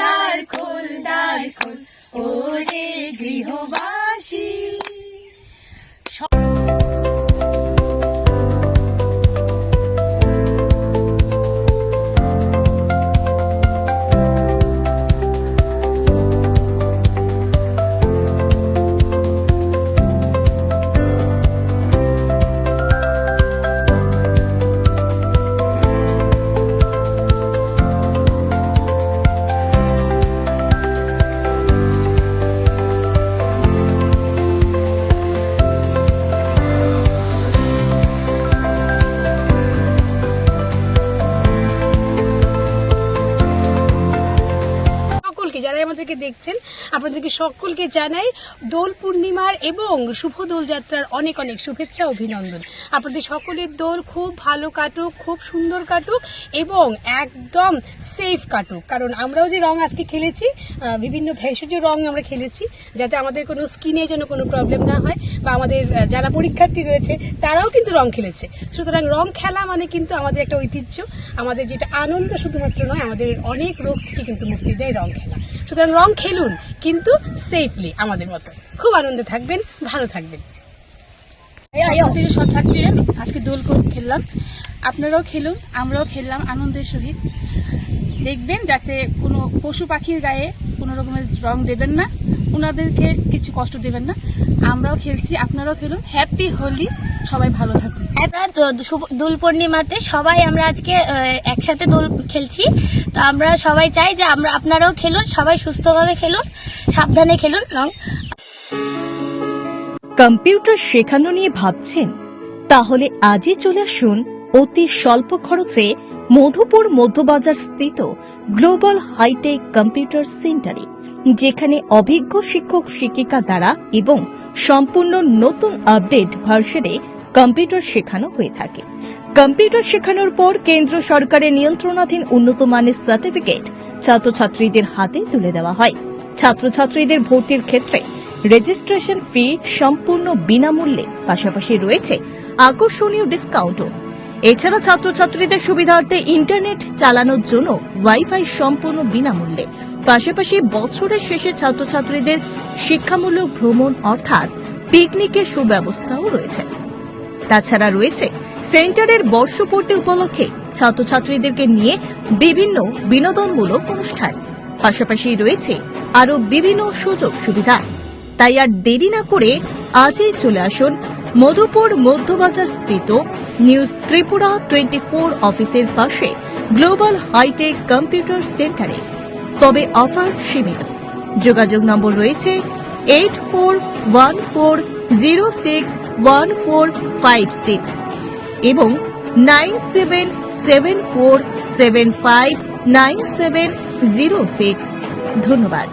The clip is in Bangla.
দ্বার খোল দ্বার খোল ওরে গৃহবাসী। আমাদেরকে দেখছেন। আপনাদেরকে সকলকে জানাই দোল পূর্ণিমার এবং শুভ দোল যাত্রার অনেক অনেক শুভেচ্ছা, অভিনন্দন। আপনাদের সকলের দোল খুব ভালো কাটুক, খুব সুন্দর কাটুক এবং একদম সেফ কাটুক। কারণ আমরাও যে রং আজকে খেলেছি বিভিন্ন ভেষজ রং আমরা খেলেছি, যাতে আমাদের কোনো স্কিনে যেন কোনো প্রবলেম না হয় বা আমাদের যারা পরীক্ষার্থী রয়েছে, তারাও কিন্তু রং খেলেছে। সুতরাং রং খেলা মানে কিন্তু আমাদের একটা ঐতিহ্য। আমাদের যেটা আনন্দ শুধুমাত্র নয়, আমাদের অনেক রোগ থেকে কিন্তু মুক্তি দেয় রং খেলা। সুতরাং রং খেলুন কিন্তু সেফলি আমাদের মতো। খুব আনন্দে থাকবেন ভালো থাকবেন। থেকে সব থাকছে আজকে দোল খেললাম। আপনারাও খেলুন আমরাও খেললাম আনন্দের সহিত। দেখবেন যাতে কোনো পশু পাখির গায়ে কোনো রকমের রং দেবেন না। ওনাদেরকে কিছু কষ্ট দেবেন না। আমরাও খেলছি আপনারাও খেলুন। হ্যাপি হোলি সবাই ভালো থাকুন। দোল পূর্ণিমাতে সবাই আমরা আজকে একসাথে দোল খেলছি। তো আমরা সবাই চাই যে আমরা আপনারাও খেলুন সবাই সুস্থভাবে খেলুন সাবধানে খেলুন রং। কম্পিউটার শেখানো নিয়ে ভাবছেন? তাহলে আজই চলে আসুন অতি স্বল্প খরচে মধুপুর মধ্যবাজার স্থিত গ্লোবাল হাইটেক কম্পিউটার সেন্টারে যেখানে অভিজ্ঞ শিক্ষক, শিক্ষিকা দ্বারা এবং সম্পূর্ণ নতুন আপডেট ভার্সনে কম্পিউটার শেখানো হয়ে থাকে। কম্পিউটার শেখানোর পর কেন্দ্র সরকারের নিয়ন্ত্রণাধীন উন্নত মানের সার্টিফিকেট ছাত্রছাত্রীদের হাতে তুলে দেওয়া হয়। ছাত্রছাত্রীদের ভর্তির ক্ষেত্রে রেজিস্ট্রেশন ফি সম্পূর্ণ বিনামূল্যে। পাশাপাশি রয়েছে আকর্ষণীয় ডিসকাউন্টও। এছাড়া ছাত্রছাত্রীদের সুবিধার্থে ইন্টারনেট চালানোর জন্য ওয়াইফাই সম্পূর্ণ বিনামূল্যে। পাশাপাশি বছরের শেষে ছাত্রছাত্রীদের শিক্ষামূলক ভ্রমণ অর্থাৎ পিকনিকের সুব্যবস্থাও রয়েছে। তাছাড়া রয়েছে সেন্টারের বর্ষপূর্তি উপলক্ষে ছাত্রছাত্রীদেরকে নিয়ে বিভিন্ন বিনোদনমূলক অনুষ্ঠান। পাশাপাশি রয়েছে আরও বিভিন্ন সুযোগ সুবিধা। তাই আর দেরি না করে আজই চলে আসুন মধুপুর মধ্যবাজার স্থিত নিউজ ত্রিপুরা টোয়েন্টি ফোর অফিসের পাশে গ্লোবাল হাইটেক কম্পিউটার সেন্টারে। তবে অফার সীমিত। যোগাযোগ নম্বর রয়েছে eight four one four zero six one four five six এবং nine seven seven four seven five nine seven zero six ধন্যবাদ।